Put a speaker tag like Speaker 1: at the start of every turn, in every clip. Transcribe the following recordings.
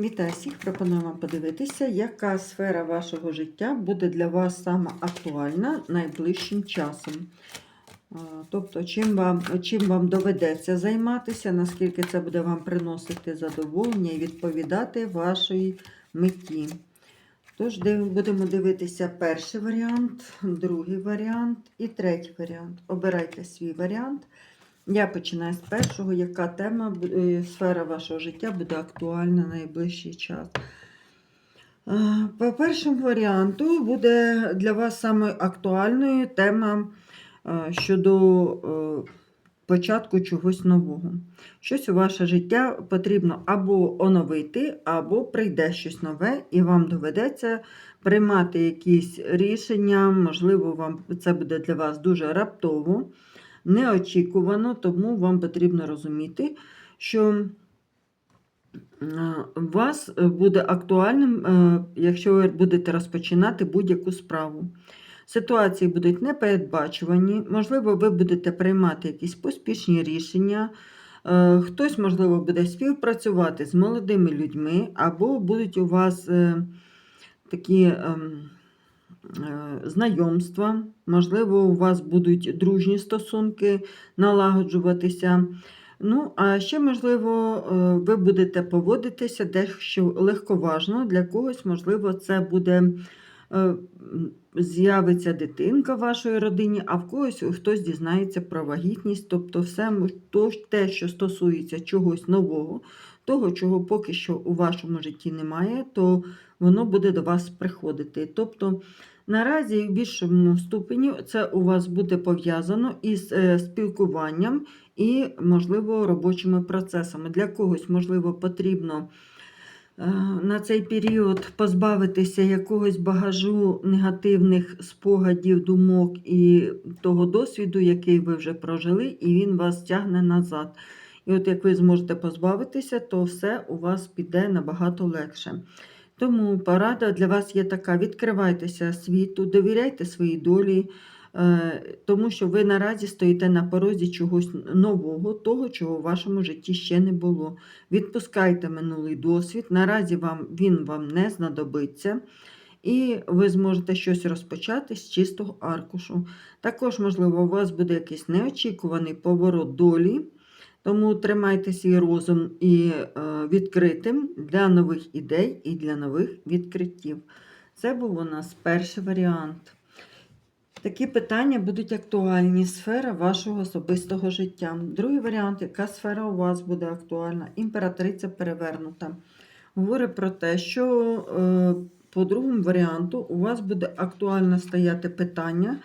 Speaker 1: Вітаю всіх! Пропоную вам подивитися, яка сфера вашого життя буде для вас саме актуальна найближчим часом. Тобто, чим вам, чим вам доведеться займатися, наскільки це буде вам приносити задоволення і відповідати вашій меті. Тож, будемо дивитися перший варіант, другий варіант і третій варіант. Обирайте свій варіант. Я починаю з першого, яка тема, е, сфера вашого життя буде актуальна найближчий час. По першому варіанту буде для вас саме актуальною тема е, щодо е, початку чогось нового. Щось у ваше життя потрібно або оновити, або прийде щось нове, і вам доведеться приймати якісь рішення. Можливо, вам це буде для вас дуже раптово неочікувано, тому вам потрібно розуміти, що е, вас буде актуальним, е, якщо ви будете розпочинати будь-яку справу. Ситуації будуть непередбачувані, можливо, ви будете приймати якісь поспішні рішення. е, Хтось, можливо, буде співпрацювати з молодими людьми, або будуть у вас такі ем, знайомства, можливо, у вас будуть дружні стосунки налагоджуватися. Ну, а ще, можливо, е, ви будете поводитися дещо легковажно. Для когось, можливо, це буде е, з'явиться дитинка в вашої родині, а в когось хтось дізнається про вагітність. Тобто, все те, що стосується чогось нового, того, чого поки що у вашому житті немає, то воно буде до вас приходити. Тобто, наразі в більшому ступені це у вас буде пов'язано із е, спілкуванням і, можливо, робочими процесами. Для когось, можливо, потрібно е, на цей період позбавитися якогось багажу негативних спогадів, думок і того досвіду, який ви вже прожили, і він вас тягне назад. І от як ви зможете позбавитися, то все у вас піде набагато легше. Тому порада для вас є така: відкривайтеся світу, довіряйте своїй долі, е, тому що ви наразі стоїте на порозі чогось нового, того, чого в вашому житті ще не було. Відпускайте минулий досвід, наразі вам, він вам не знадобиться. І ви зможете щось розпочати з чистого аркушу. Також, можливо, у вас буде якийсь неочікуваний поворот долі, тому тримайте свій розум і е, відкритим для нових ідей і для нових відкриттів. Це був у нас перший варіант. Такі питання будуть актуальні. Сфера вашого особистого життя. Другий варіант, яка сфера у вас буде актуальна? Імператриця перевернута. Говорить про те, що е, по другому варіанту у вас буде актуально стояти питання,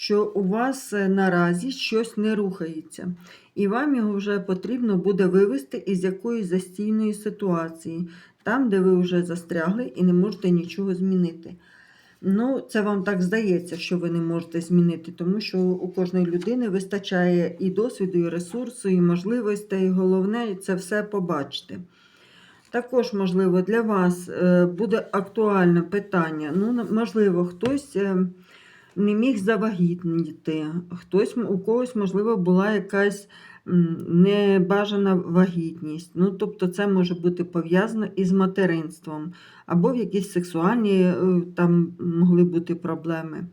Speaker 1: що у вас е, наразі щось не рухається, і вам його вже потрібно буде вивести із якоїсь застійної ситуації, там, де ви вже застрягли і не можете нічого змінити. Ну, це вам так здається, що ви не можете змінити, тому що у кожної людини вистачає і досвіду, і ресурсу, і можливостей. І головне це все побачити. Також, можливо, для вас е, буде актуальне питання. Ну, можливо, хтось е, не міг завагітніти, хтось, у когось, можливо, була якась небажана вагітність. Ну, тобто, це може бути пов'язано із материнством, або в якісь сексуальні е, там могли бути проблеми.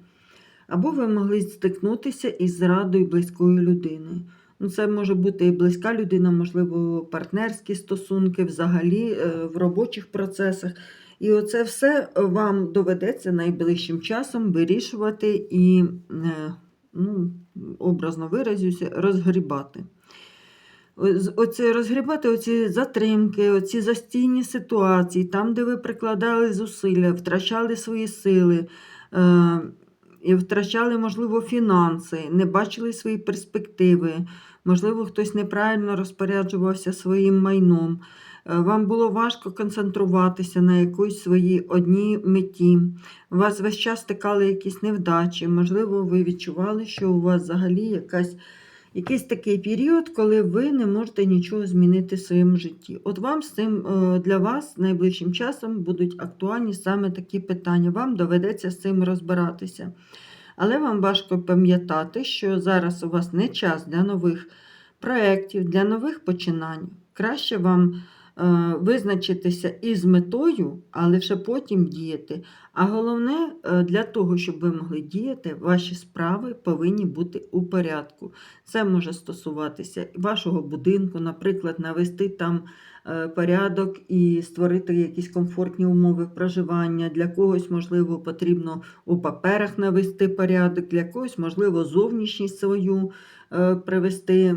Speaker 1: Або ви могли стикнутися із зрадою близької людини. Ну, це може бути і близька людина, можливо, партнерські стосунки, взагалі е, в робочих процесах. І оце все вам доведеться найближчим часом вирішувати і, е, ну, образно виразюся, розгрібати. Оце розгрібати оці затримки, оці застійні ситуації, там, де ви прикладали зусилля, втрачали свої сили, е, і втрачали, можливо, фінанси, не бачили свої перспективи, можливо, хтось неправильно розпоряджувався своїм майном. Е, Вам було важко концентруватися на якоїсь своїй одній меті. У вас весь час стикали якісь невдачі. Можливо, ви відчували, що у вас взагалі якась якийсь такий період, коли ви не можете нічого змінити в своєму житті. От вам з цим е, для вас найближчим часом будуть актуальні саме такі питання. Вам доведеться з цим розбиратися. Але вам важко пам'ятати, що зараз у вас не час для нових проєктів, для нових починань. Краще вам визначитися із метою, а лише потім діяти. А головне, е, для того, щоб ви могли діяти, ваші справи повинні бути у порядку. Це може стосуватися вашого будинку, наприклад, навести там е, порядок і створити якісь комфортні умови проживання. Для когось, можливо, потрібно у паперах навести порядок, для когось, можливо, зовнішність свою е, привести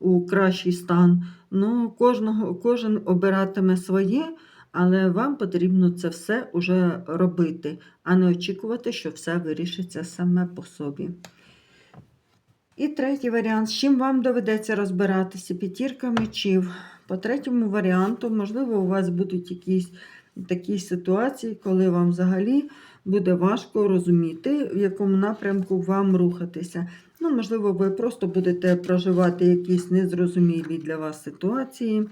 Speaker 1: у кращий стан. Ну, кожного, кожен обиратиме своє, але вам потрібно це все уже робити, а не очікувати, що все вирішиться саме по собі. І третій варіант, з чим вам доведеться розбиратися, п'ятірка мечів. По третьому варіанту, можливо, у вас будуть якісь такі ситуації, коли вам взагалі буде важко розуміти, в якому напрямку вам рухатися. Ну, можливо, ви просто будете проживати якісь незрозумілі для вас ситуації.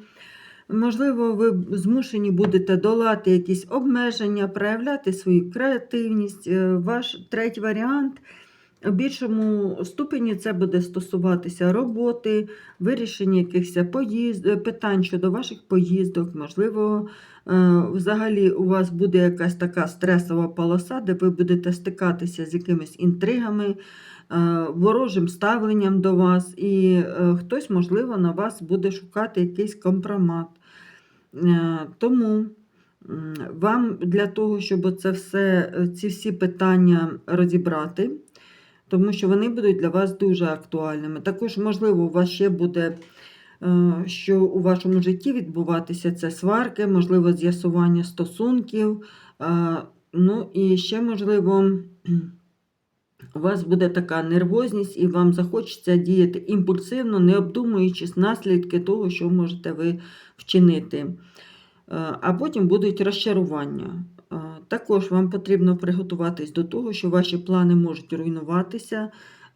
Speaker 1: Можливо, ви змушені будете долати якісь обмеження, проявляти свою креативність. Е, Ваш третій варіант у більшому ступені це буде стосуватися роботи, вирішення якихось поїзд... питань щодо ваших поїздок. Можливо, е, взагалі у вас буде якась така стресова полоса, де ви будете стикатися з якимись інтригами, е, ворожим ставленням до вас, і е, хтось, можливо, на вас буде шукати якийсь компромат. Е, Тому вам для того, щоб це все, е, ці всі питання розібрати, тому що вони будуть для вас дуже актуальними. Також, можливо, у вас ще буде, е, що у вашому житті відбуватися це сварки, можливо, з'ясування стосунків. е, Ну і ще, можливо, у вас буде така нервозність, і вам захочеться діяти імпульсивно, не обдумуючись наслідки того, що можете ви вчинити. Е, А потім будуть розчарування. Е, Також вам потрібно приготуватись до того, що ваші плани можуть руйнуватися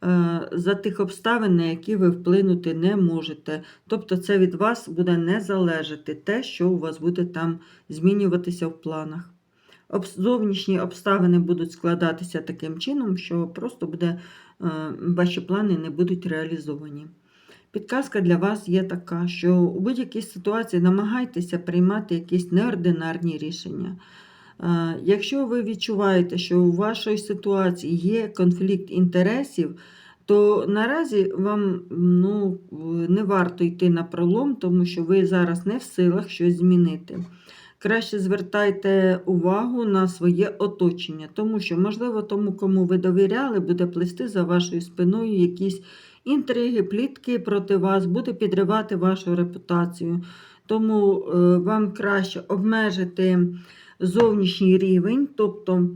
Speaker 1: е, за тих обставин, на які ви вплинути не можете. Тобто це від вас буде не залежати те, що у вас буде там змінюватися в планах. Зовнішні обставини будуть складатися таким чином, що просто буде, е, ваші плани не будуть реалізовані. Підказка для вас є така, що у будь-якій ситуації намагайтеся приймати якісь неординарні рішення. Е, Якщо ви відчуваєте, що у вашій ситуації є конфлікт інтересів, то наразі вам ну, не варто йти на пролом, тому що ви зараз не в силах щось змінити. Краще звертайте увагу на своє оточення, тому що, можливо, тому, кому ви довіряли, буде плести за вашою спиною якісь інтриги, плітки проти вас, буде підривати вашу репутацію. Тому е, вам краще обмежити зовнішній рівень, тобто,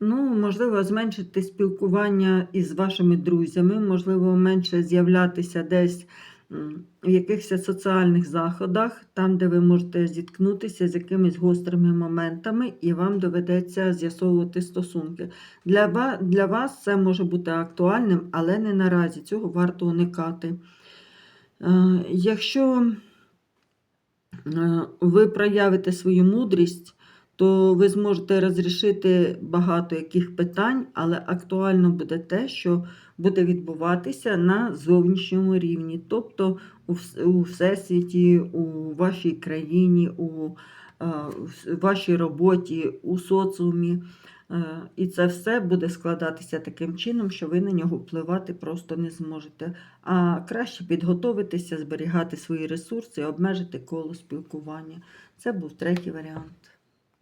Speaker 1: ну, можливо, зменшити спілкування із вашими друзями, можливо, менше з'являтися десь в якихось соціальних заходах, там, де ви можете зіткнутися з якимись гострими моментами, і вам доведеться з'ясовувати стосунки. Для, для вас це може бути актуальним, але не наразі. Цього варто уникати. Е, Якщо е, ви проявите свою мудрість, то ви зможете розрішити багато яких питань, але актуально буде те, що буде відбуватися на зовнішньому рівні, тобто у всесвіті, у вашій країні, у е, вашій роботі, у соціумі. Е, І це все буде складатися таким чином, що ви на нього впливати просто не зможете. А краще підготовитися, зберігати свої ресурси, обмежити коло спілкування. Це був третій варіант.